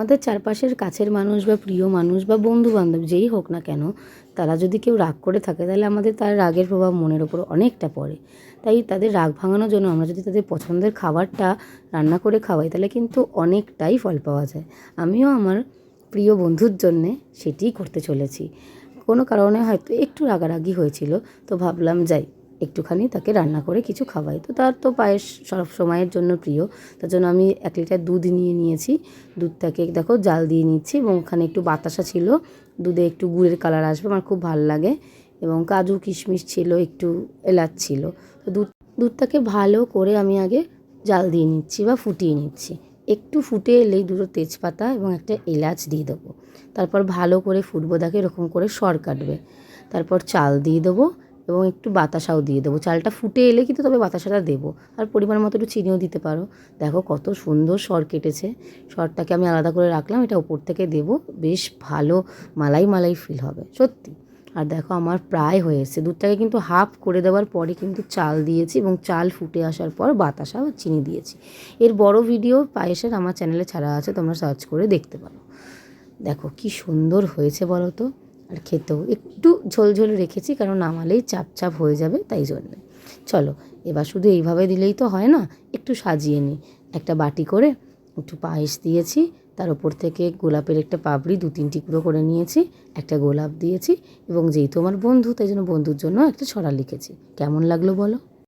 আমাদের চারপাশের কাছের মানুষ বা প্রিয় মানুষ বা বন্ধু বান্ধব যেই হোক না কেন, তারা যদি কেউ রাগ করে থাকে, তাহলে আমাদের তার রাগের প্রভাব মনের ওপর অনেকটা পড়ে। তাই তাদের রাগ ভাঙানোর জন্য আমরা যদি তাদের পছন্দের খাবারটা রান্না করে খাওয়াই, তাহলে কিন্তু অনেকটাই ফল পাওয়া যায়। আমিও আমার প্রিয় বন্ধুর জন্যে সেটিই করতে চলেছি। কোনো কারণে হয়তো একটু রাগারাগি হয়েছিল, তো ভাবলাম যাই একটুখানি তাকে রান্না করে কিছু খাওয়াই। তো তার তো পায়েস সব সময়ের জন্য প্রিয়। তার জন্য আমি এক লিটার দুধ নিয়ে নিয়েছি। দুধটাকে দেখো জাল দিয়ে নিচ্ছি এবং ওখানে একটু বাতাসা ছিল। দুধে একটু গুড়ের কালার আসবে, আমার খুব ভালো লাগে। এবং কাজু কিশমিশ ছিল, একটু এলাচ ছিল। তো দুধ, দুধটাকে ভালো করে আমি আগে জাল দিয়ে নিচ্ছি বা ফুটিয়ে নিচ্ছি। একটু ফুটে এলেই দুটো তেজপাতা এবং একটা এলাচ দিয়ে দেবো। তারপর ভালো করে ফুটবো, দেখে এরকম করে সর কাটবে। তারপর চাল দিয়ে দেবো। এবং একটু বাতাসাও দিয়ে দেবো। চালটা ফুটে এলে কিন্তু তবে বাতাসাটা দেবো। আর পরিমাণ মতো একটু চিনিও দিতে পারো। দেখো কত সুন্দর সর কেটেছে। সরটাকে আমি আলাদা করে রাখলাম, এটা ওপর থেকে দেবো। বেশ ভালো মালাই মালাই ফিল হবে, সত্যি। আর দেখো আমার প্রায় হয়ে এসছে। দুধটাকে কিন্তু হাফ করে দেওয়ার পরে কিন্তু চাল দিয়েছি এবং চাল ফুটে আসার পর বাতাসা বা চিনি দিয়েছি। এর বড় ভিডিও পায়েসের আমার চ্যানেলে ছাড়া আছে, তোমরা সার্চ করে দেখতে পারো। দেখো কি সুন্দর হয়েছে বলো তো। আর খেতেও। একটু ঝোলঝোল ঝোল রেখেছি, কারণ নামালেই চাপ চাপ হয়ে যাবে, তাই জন্যে। চলো, এবার শুধু এইভাবে দিলেই তো হয় না, একটু সাজিয়ে নিই। একটা বাটি করে একটু পায়েস দিয়েছি, তার ওপর থেকে গোলাপের একটা পাপড়ি, দু তিন টুকরো করে নিয়েছি, একটা গোলাপ দিয়েছি, এবং যেহেতু আমার বন্ধু, তাই জন্য বন্ধুর জন্য একটা ছড়া লিখেছি। কেমন লাগল বলো?